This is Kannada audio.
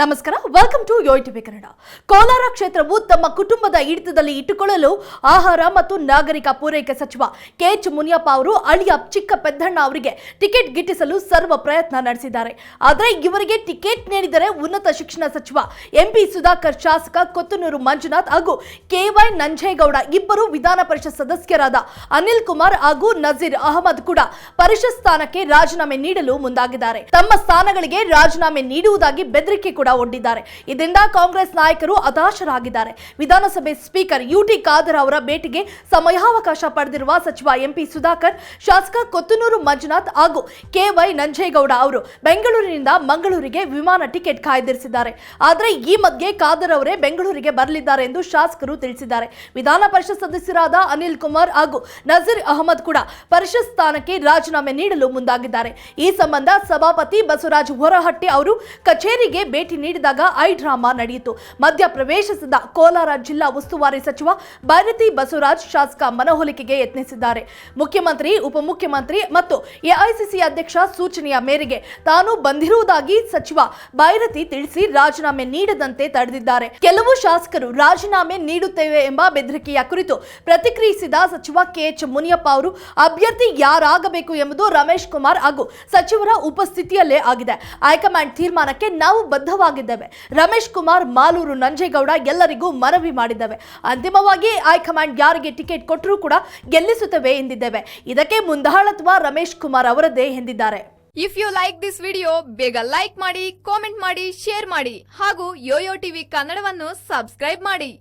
ನಮಸ್ಕಾರ welcome to Yoyo TV Kannada Kolar ಕ್ಷೇತ್ರವು ತಮ್ಮ ಕುಟುಂಬದ ಹಿಡಿತದಲ್ಲಿ ಇಟ್ಟುಕೊಳ್ಳಲು ಆಹಾರ ಮತ್ತು ನಾಗರಿಕ ಪೂರೈಕೆ ಸಚಿವ ಕೆಎಚ್ ಮುನಿಯಪ್ಪ ಅವರು ಅಳಿಯ ಚಿಕ್ಕ ಪೆದ್ದಣ್ಣ ಅವರಿಗೆ ಟಿಕೆಟ್ ಗಿಟ್ಟಿಸಲು ಸರ್ವ ಪ್ರಯತ್ನ ನಡೆಸಿದ್ದಾರೆ. ಆದರೆ ಇವರಿಗೆ ಟಿಕೆಟ್ ನೀಡಿದರೆ ಉನ್ನತ ಶಿಕ್ಷಣ ಸಚಿವ ಎಂಪಿ ಸುಧಾಕರ್, ಶಾಸಕ ಕೊತ್ತನೂರು ಮಂಜುನಾಥ್ ಹಾಗೂ ಕೆವೈ ನಂಜೇಗೌಡ ಇಬ್ಬರು ವಿಧಾನ ಪರಿಷತ್ ಸದಸ್ಯರಾದ ಅನಿಲ್ ಕುಮಾರ್ ಹಾಗೂ ನಜೀರ್ ಅಹಮದ್ ಕೂಡ ಪರಿಷತ್ ಸ್ಥಾನಕ್ಕೆ ರಾಜೀನಾಮೆ ನೀಡಲು ಮುಂದಾಗಿದ್ದಾರೆ. ತಮ್ಮ ಸ್ಥಾನಗಳಿಗೆ ರಾಜೀನಾಮೆ ನೀಡುವುದಾಗಿ ಬೆದರಿಕೆ ಕೂಡ ಒಡ್ಡಿದ್ದಾರೆ. ಇದರಿಂದ ಕಾಂಗ್ರೆಸ್ ನಾಯಕರು ಹತಾಶರಾಗಿದ್ದಾರೆ. ವಿಧಾನಸಭೆ ಸ್ಪೀಕರ್ ಯುಟಿ ಖಾದರ್ ಅವರ ಭೇಟಿಗೆ ಸಮಯಾವಕಾಶ ಪಡೆದಿರುವ ಸಚಿವ ಎಂಪಿ ಸುಧಾಕರ್, ಶಾಸಕ ಕೊತ್ತನೂರು ಮಂಜುನಾಥ್ ಹಾಗೂ ಕೆವೈ ನಂಜೇಗೌಡ ಅವರು ಬೆಂಗಳೂರಿನಿಂದ ಮಂಗಳೂರಿಗೆ ವಿಮಾನ ಟಿಕೆಟ್ ಕಾಯ್ದಿರಿಸಿದ್ದಾರೆ. ಆದರೆ ಈ ಮಧ್ಯೆ ಖಾದರ್ ಅವರೇ ಬೆಂಗಳೂರಿಗೆ ಬರಲಿದ್ದಾರೆ ಎಂದು ಶಾಸಕರು ತಿಳಿಸಿದ್ದಾರೆ. ವಿಧಾನ ಪರಿಷತ್ ಸದಸ್ಯರಾದ ಅನಿಲ್ ಕುಮಾರ್ ಹಾಗೂ ನಜೀರ್ ಅಹಮದ್ ಕೂಡ ಪರಿಷತ್ ಸ್ಥಾನಕ್ಕೆ ರಾಜೀನಾಮೆ ನೀಡಲು ಮುಂದಾಗಿದ್ದಾರೆ. ಈ ಸಂಬಂಧ ಸಭಾಪತಿ ಬಸವರಾಜ್ ಹೊರಹಟ್ಟಿ ಅವರು ಕಚೇರಿಗೆ ಭೇಟಿ ನೀಡಿದಾಗ ಐ ಡ್ರಾಮಾ ನಡೆಯಿತು. ಮಧ್ಯ ಪ್ರವೇಶಿಸಿದ ಕೋಲಾರ ಜಿಲ್ಲಾ ಉಸ್ತುವಾರಿ ಸಚಿವ ಭಾರತಿ ಬಸವರಾಜ್ ಶಾಸಕ ಮನವೊಲಿಕೆಗೆ ಯತ್ನಿಸಿದ್ದಾರೆ. ಮುಖ್ಯಮಂತ್ರಿ, ಉಪಮುಖ್ಯಮಂತ್ರಿ ಮತ್ತು ಎಐಸಿಸಿ ಅಧ್ಯಕ್ಷ ಸೂಚನೆಯ ಮೇರೆಗೆ ತಾನು ಬಂದಿರುವುದಾಗಿ ಸಚಿವ ಭೈರತಿ ತಿಳಿಸಿ ರಾಜೀನಾಮೆ ನೀಡದಂತೆ ತಡೆದಿದ್ದಾರೆ. ಕೆಲವು ಶಾಸಕರು ರಾಜೀನಾಮೆ ನೀಡುತ್ತೇವೆ ಎಂಬ ಬೆದರಿಕೆಯ ಕುರಿತು ಪ್ರತಿಕ್ರಿಯಿಸಿದ ಸಚಿವ ಕೆಎಚ್ ಮುನಿಯಪ್ಪ ಅವರು, ಅಭ್ಯರ್ಥಿ ಯಾರಾಗಬೇಕು ಎಂಬುದು ರಮೇಶ್ ಕುಮಾರ್ ಹಾಗೂ ಸಚಿವರ ಉಪಸ್ಥಿತಿಯಲ್ಲೇ ಆಗಿದೆ. ಹೈಕಮಾಂಡ್ ತೀರ್ಮಾನಕ್ಕೆ ನಾವು ಬದ್ಧವಾಗಿದ್ದೇವೆ ರಮೇಶ್ ಕುಮಾರ್, ಮಾಲೂರು ನಂಜೇಗೌಡ ಎಲ್ಲರಿಗೂ ಮನವಿ ಮಾಡಿದ್ದೇವೆ. ಅಂತಿಮವಾಗಿ ಹೈಕಮಾಂಡ್ ಯಾರಿಗೆ ಟಿಕೆಟ್ ಕೊಟ್ಟರೂ ಕೂಡ ಗೆಲ್ಲಿಸುತ್ತವೆ ಎಂದಿದ್ದೇವೆ. ಇದಕ್ಕೆ ಮುಂದಾಳತ್ವ ರಮೇಶ್ ಕುಮಾರ್ ಅವರದ್ದೇ ಎಂದಿದ್ದಾರೆ. If you like this video ಬೇಗ ಲೈಕ್ ಮಾಡಿ ಕಾಮೆಂಟ್ ಮಾಡಿ ಶೇರ್ ಮಾಡಿ ಹಾಗೂ ಯೋಯೋ ಟಿವಿ ಕನ್ನಡವನ್ನು ಸಬ್ಸ್ಕ್ರೈಬ್ ಮಾಡಿ.